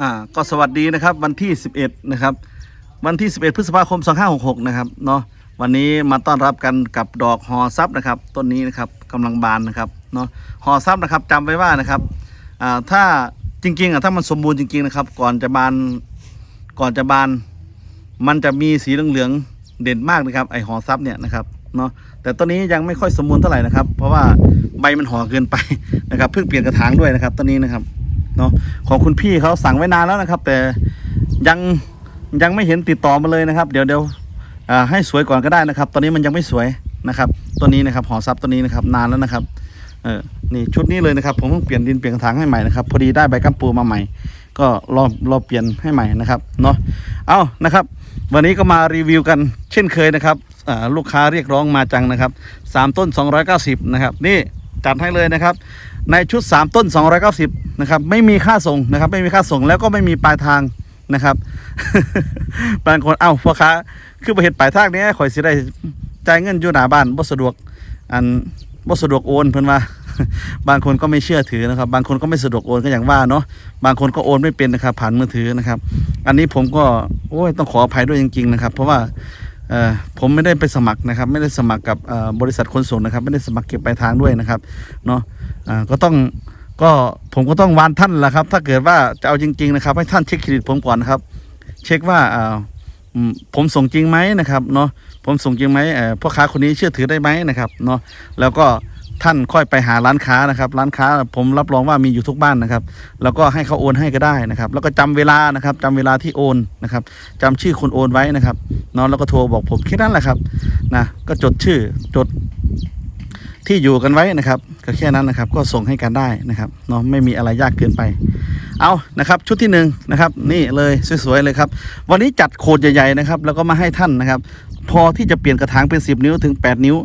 อ่าก็สวัสดีนะครับวันที่ 11 นะครับ วันที่ 11 พฤษภาคม 2566 นะครับเนาะวันนี้มาต้อนรับกันกับดอกหอซับนะครับต้นนี้นะครับกำลังบานนะครับเนาะหอซับนะครับจำไว้ว่านะครับอ่าถ้าจริงๆอะถ้ามันสมบูรณ์จริงๆนะครับ ก่อนจะบานก่อนจะบาน มันจะมีสีเหลืองๆเด่นมากนะครับไอหอซับเนี่ยนะครับเนาะแต่ต้นนี้ยังไม่ค่อยสมบูรณ์เท่าไหร่นะครับ เพราะว่าใบมันห่อเกินไปนะครับเพิ่งเปลี่ยนกระถางด้วยนะครับต้นนี้นะครับ เนาะของคุณพี่เขาสั่งไว้นานแล้วนะครับ แต่ยังยังไม่เห็นติดต่อมาเลยนะครับ เดี๋ยวเดี๋ยวให้สวยก่อนก็ได้นะครับ ตอนนี้มันยังไม่สวยนะครับ ตัวนี้นะครับหอซับตัวนี้นะครับนานแล้วนะครับเออนี่ชุดนี้เลยนะครับ ผมเพิ่งเปลี่ยนดินเปลี่ยนกระถางให้ใหม่นะครับ พอดีได้ใบกัมปูมาใหม่ ก็รอรอเปลี่ยนให้ใหม่นะครับเนาะเอานะครับ วันนี้ก็มารีวิวกันเช่นเคยนะครับลูกค้าเรียกร้องมาจังนะครับสามต้น 290 นะครับนี่ จัดให้เลยนะครับ ในชุด 3 ต้น 290นะครับไม่มีค่าส่งนะครับ ไม่มีค่าส่งแล้วก็ไม่มีปลายทางนะครับบางคนเอ้าพ่อค้าคือประเหตุปลายทางนี้ข่อยสิได้จ่ายเงินอยู่หน้าบ้านบ่สะดวกอันบ่สะดวกโอนเพิ่นว่าบางคนก็ไม่เชื่อถือนะครับ บางคนก็ไม่สะดวกโอนก็อย่างว่าเนาะบางคนก็โอนไม่เป็นนะครับ ผ่านมือถือนะครับ อันนี้ผมก็โอ้ยต้องขออภัยด้วยจริง ๆ นะครับ เพราะว่า ผมไม่ได้ไปสมัครนะครับ ไม่ได้สมัครกับบริษัทขนส่งนะครับ ไม่ได้สมัครเก็บปลายทางด้วยนะครับเนาะก็ต้องก็ผมก็ต้องวานท่านแหละครับ ถ้าเกิดว่าจะเอาจริง ๆ นะครับ ให้ท่านเช็คเครดิตผมก่อนนะครับ เช็คว่าผมส่งจริงไหมนะครับเนาะผมส่งจริงไหมพ่อค้าคนนี้เชื่อถือได้ไหมนะครับเนาะแล้วก็ ท่านค่อยไปหาร้านค้านะครับ ร้านค้าผมรับรองว่ามีอยู่ทุกบ้านนะครับ แล้วก็ให้เขาโอนให้ก็ได้นะครับ แล้วก็จำเวลานะครับจำเวลาที่โอนนะครับจำชื่อคนโอนไว้นะครับเนาะแล้วก็โทรบอกผมแค่นั้นแหละครับนะก็จดชื่อจดที่อยู่กันไว้นะครับก็แค่นั้นนะครับ ก็ส่งให้กันได้นะครับเนาะไม่มีอะไรยากเกินไป เอานะครับ ชุดที่หนึ่งนะครับ นี่เลยสวยๆเลยครับ วันนี้จัดโคดใหญ่ๆนะครับ แล้วก็มาให้ท่านนะครับ พอที่จะเปลี่ยนกระถางเป็น 10 นิ้วถึง 8 นิ้ว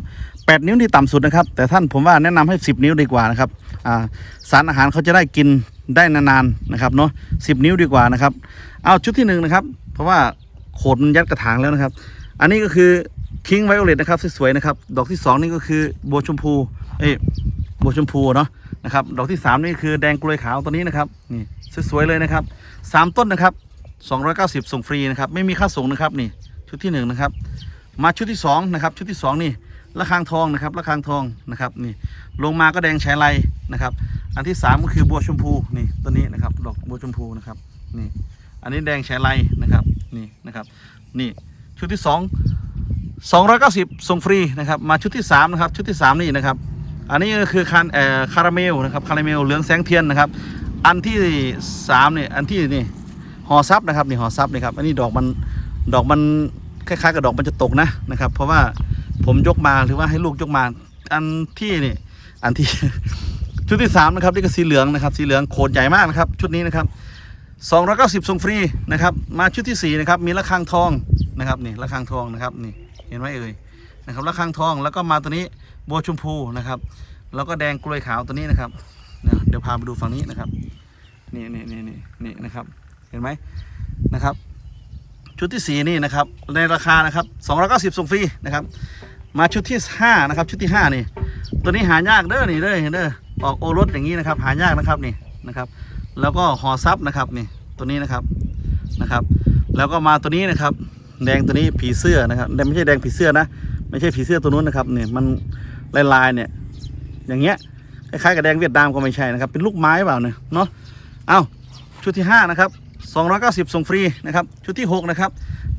8 นิ้วที่ต่ำสุดนะครับ แต่ท่านผมว่าแนะนำให้ 10 นิ้วดีกว่านะครับสารอาหารเขาจะได้กินได้นานๆนะครับเนาะ10นิ้วดีกว่านะครับ เอาชุดที่หนึ่งนะครับ เพราะว่าโขดมันยัดกระถางแล้วนะครับ อันนี้ก็คือคิงไวโอเลตนะครับสวยๆนะครับ ดอกที่สองนี่ก็คือบัวชมพูเอ้บัวชมพูเนาะนะครับ ดอกที่สามนี่คือแดงกลวยขาวตัวนี้นะครับนี่สวยๆเลยนะครับสามต้นนะครับ 290 ส่งฟรีนะครับ ไม่มีค่าส่งนะครับนี่ชุดที่หนึ่งนะครับ มาชุดที่สองนะครับชุดที่สองนี่ ระฆังทองนะครับระฆังทองนะครับนี่ลงมาก็แดงชายไลนะครับ อันที่สามก็คือบัวชมพูนี่ตัวนี้นะครับดอกบัวชมพูนะครับนี่อันนี้แดงชายไลนะครับนี่นะครับนี่ชุดที่สอง290ส่งฟรีนะครับมาชุดที่3นะครับชุดที่ 3 นี่นะครับ อันนี้ก็คือคานเอ่อคาราเมลนะครับคาราเมลเหลืองแสงเทียนนะครับ อันที่3เนี่ยอันที่นี่ห่อซับนะครับนี่ห่อซับนี่ครับอันนี้ดอกมันดอกมันคล้ายๆกับดอกมันจะตกนะนะครับ เพราะว่า ผมยกมาหรือว่าให้ลูกยกมา อันที่นี่ อันที่ ชุดที่3นะครับนี่ก็สีเหลืองนะครับ สีเหลืองโคตรใหญ่มากนะครับ ชุดนี้นะครับ290ส่งฟรีนะครับ มาชุดที่4นะครับ มีระฆังทองนะครับนี่ระฆังทองนะครับนี่เห็นไหมเอ่ยนะครับระฆังทองแล้วก็มาตัวนี้บัวชมพูนะครับ แล้วก็แดงกล้วยขาวตัวนี้นะครับเดี๋ยวพาไปดูฝั่งนี้นะครับนี่นี่นี่นี่นี่นะครับ เห็นไหมนะครับ ชุดที่สี่นี่นะครับในราคานะครับ290ส่งฟรีนะครับ มาชุดที่ห้านะครับชุดที่ห้านี่ ตัวนี้หายากเด้อนี่เด้อเห็นเด้อออกโอรสอย่างนี้นะครับ หายากนะครับนี่นะครับ แล้วก็ห่อซับนะครับนี่ตัวนี้นะครับนะครับ แล้วก็มาตัวนี้นะครับ แดงตัวนี้ผีเสื้อนะครับแต่ไม่ใช่แดงผีเสื้อนะ ไม่ใช่ผีเสื้อตัวนู้นนะครับเนี่ยมันลายลายๆเนี่ย อย่างเงี้ยคล้ายๆกับแดงเวียดนามก็ไม่ใช่นะครับ เป็นลูกไม้เปล่าเนี่ยเนาะเอาชุดที่ห้านะครับ290ส่งฟรีนะครับ ชุดที่หกนะครับ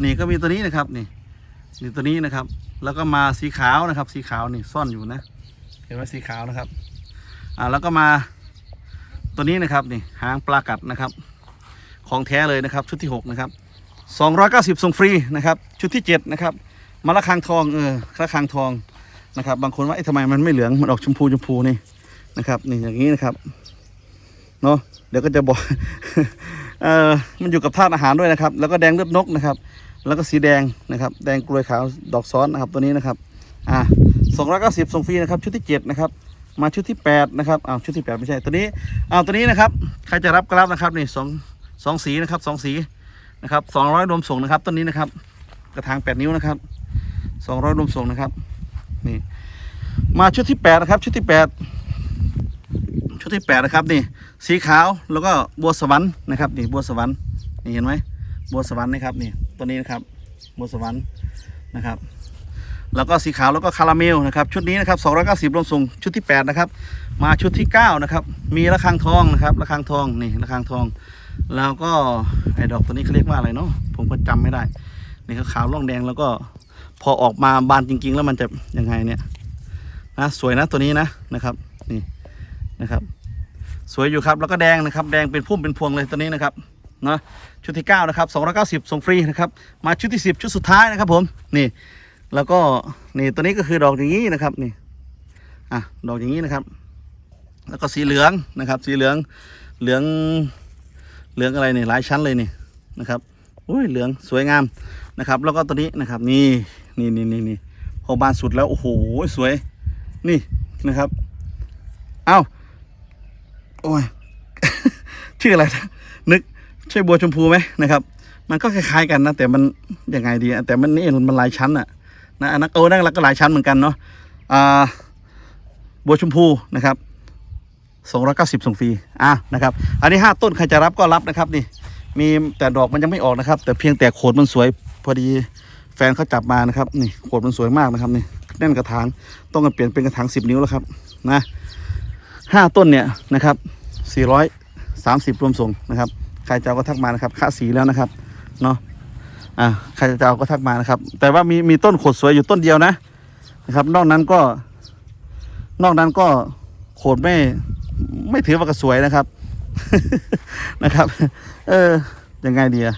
นี่ก็มีตัวนี้นะครับนี่ นี่ตัวนี้นะครับ แล้วก็มาสีขาวนะครับ สีขาวนี่ซ่อนอยู่นะ เห็นไหมสีขาวนะครับ อ่าแล้วก็มาตัวนี้นะครับนี่หางปลากัดนะครับ ของแท้เลยนะครับ ชุดที่หกนะครับ 290ส่งฟรีนะครับ ชุดที่เจ็ดนะครับมะละคังทองเออระคังทองนะครับ บางคนว่าเอ๊ะทำไมมันไม่เหลืองมันออกชมพูชมพูนี่นะครับ นี่อย่างนี้นะครับเนาะเดี๋ยวก็จะบอกเออมันอยู่กับธาตุอาหารด้วยนะครับ แล้วก็แดงเลือดนกนะครับ แล้วก็สีแดงนะครับ แดงกลวยขาวดอกซ้อนนะครับตัวนี้นะครับ อ่า290ส่งฟรีนะครับ ชุดที่เจ็ดนะครับ มาชุดที่แปดนะครับอ้าวชุดที่แปดไม่ใช่ตัวนี้อ้าวตัวนี้นะครับ ใครจะรับก็รับนะครับนี่สองสองสีนะครับสองสีนะครับสองร้อยรวมส่งนะครับต้นนี้นะครับ กระถางแปดนิ้วนะครับสองร้อยรวมส่งนะครับ นี่ มาชุดที่แปดนะครับ ชุดที่แปดชุดชุดที่แปดนะครับนี่ สีขาวแล้วก็บัวสวรรค์นะครับ นี่บัวสวรรค์นี่เห็นไหมบัวสวรรค์นะครับนี่ ตัวนี้นะครับบัวสวรรค์นะครับ แล้วก็สีขาวแล้วก็คาราเมลนะครับ ชุดนี้นะครับ 290รวมส่งชุดที่ 8 นะครับ มาชุดที่ 9 นะครับ มีระฆังทองนะครับระฆังทองนี่ระฆังทอง แล้วก็ไอ้ดอกตัวนี้เขาเรียกว่าอะไรเนาะผมก็จำไม่ได้นี่ขาวร่องแดงแล้วก็พอออกมาบานจริง ๆ แล้วมันจะยังไงเนี่ยนะสวยนะตัวนี้นะนะครับนี่นะครับ สวยอยู่ครับแล้วก็แดงนะครับ แดงเป็นพุ่มเป็นพวงเลยตัวนี้นะครับ นาะชุดที่ 9 นะครับ 290ส่งฟรีนะครับ มาชุดที่ 10 ชุดสุดท้ายนะครับผมนี่แล้วก็นี่ตัวนี้ก็คือดอกอย่างนี้นะครับนี่อะดอกอย่างนี้นะครับ แล้วก็สีเหลืองนะครับ สีเหลืองเหลืองเหลืองอะไรนี่หลายชั้นเลยนี่นะครับอุ้ยเหลืองสวยงามนะครับ แล้วก็ตัวนี้นะครับ นี่นี่นี่นี่นี่พอบานสุดแล้วโอ้โหสวยนี่นะครับ เอ้าโอ้ยชื่ออะไรนะ ใช่บัวชมพูไหมนะครับ มันก็คล้ายๆกันนะแต่มันยังไงดีแต่มันนี่มันหลายชั้นอะนะอันนั้นโอ้นั่นก็หลายชั้นเหมือนกันเนาะอ่าบัวชมพูนะครับสองร้อยเก้าสิบส่งฟรีอะนะครับ อันนี้ห้าต้นใครจะรับก็รับนะครับนี่มีแต่ดอกมันยังไม่ออกนะครับ แต่เพียงแต่โขดมันสวยพอดีแฟนเขาจับมานะครับนี่โขดมันสวยมากนะครับนี่แน่นกระถางต้องกันเปลี่ยนเป็นกระถางสิบนิ้วแล้วครับนะห้าต้นเนี่ยนะครับสี่ร้อยสามสิบรวมส่งนะครับ ใครจะเอาก็ทักมานะครับค่าสีแล้วนะครับเนาะอ่าใครจะเอาก็ทักมานะครับ แต่ว่ามีมีต้นขดสวยอยู่ต้นเดียวนะนะครับ นอกนั้นก็ นอกนั้นก็โขดไม่ไม่ถือว่ากระสวยนะครับนะครับ เออยังไงดีอะ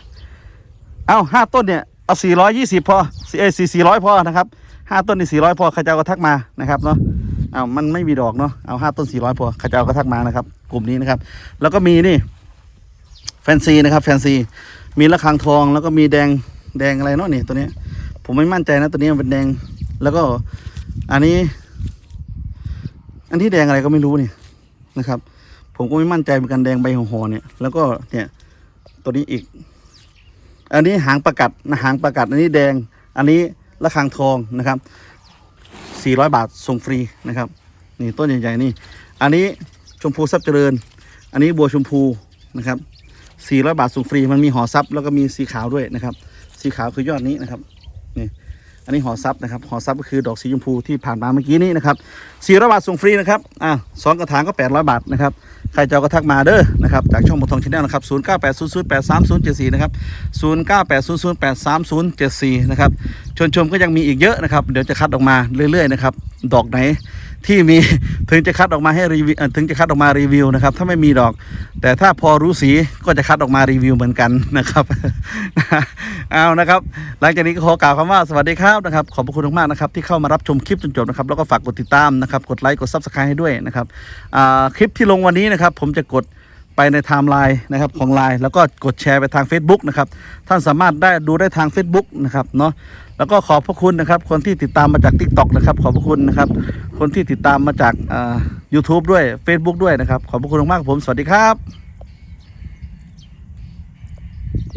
เอาห้าต้นเนี่ยเอาสี่ร้อยยี่สิบพอสี่เอสี่สี่ร้อยพอนะครับห้าต้นนี่สี่ร้อยพอใครจะเอาก็ทักมานะครับเนาะเอามันไม่มีดอกเนาะเอาห้าต้นสี่ร้อยพอใครจะเอาก็ทักมานะครับ กลุ่มนี้นะครับ แล้วก็มีนี่ แฟนซีนะครับ แฟนซี มีระฆังทองแล้วก็มีแดงแดงอะไรเนาะนี่ตัวนี้ ผมไม่มั่นใจนะตัวนี้มันเป็นแดง แล้วก็อันนี้ อันที่แดงอะไรก็ไม่รู้นี่นะครับ ผมก็ไม่มั่นใจเหมือนกันแดงใบห่อเนี่ย แล้วก็เนี่ย ตัวนี้อีก อันนี้หางประกัดนะหางประกัด อันนี้แดง อันนี้ระฆังทองนะครับ400 บาทส่งฟรีนะครับ นี่ต้นใหญ่ๆนี่ อันนี้ชมพูซับเจริญ อันนี้บัวชมพูนะครับ 400 บาทส่งฟรี มันมีห่อซับแล้วก็มีสีขาวด้วยนะครับ สีขาวคือยอดนี้นะครับนี่อันนี้ห่อซับนะครับห่อซับก็คือดอกสีชมพูที่ผ่านมาเมื่อกี้นี้นะครับ400บาทส่งฟรีนะครับอ่าสองกระถางก็ 800 บาทนะครับใครจะเอาก็ทักมาเด้อนะครับจากช่องบททองชาแนลนะครับ0980083074นะครับ0980083074นะครับชวนชมก็ยังมีอีกเยอะนะครับ เดี๋ยวจะคัดออกมาเรื่อยๆนะครับ ดอกไหนที่มีถึงจะคัดออกมาให้รีวิวถึงจะคัดออกมารีวิวนะครับ ถ้าไม่มีดอก แต่ถ้าพอรู้สีก็จะคัดออกมารีวิวเหมือนกันนะครับเอานะครับ หลังจากนี้ก็ขอกล่าวคำว่าสวัสดีครับนะครับ ขอบพระคุณมากๆนะครับที่เข้ามารับชมคลิปจนจบนะครับแล้วก็ฝากกดติดตามนะครับ กดไลค์กดซับสไครต์ให้ด้วยนะครับคลิปที่ลงวันนี้นะครับ ผมจะกด ไปในไทม์ไลน์นะครับของไลน์แล้วก็กดแชร์ไปทาง Facebook นะครับท่านสามารถได้ดูได้ทาง Facebook นะครับเนาะแล้วก็ขอบพระคุณนะครับคนที่ติดตามมาจาก Tik t o อกนะครับขอบพระคุณนะครับคนที่ติดตามมาจากอ่า YouTube ด้วย Facebook ด้วยนะครับขอบพระคุณมากๆครับผมสวัสดีครับ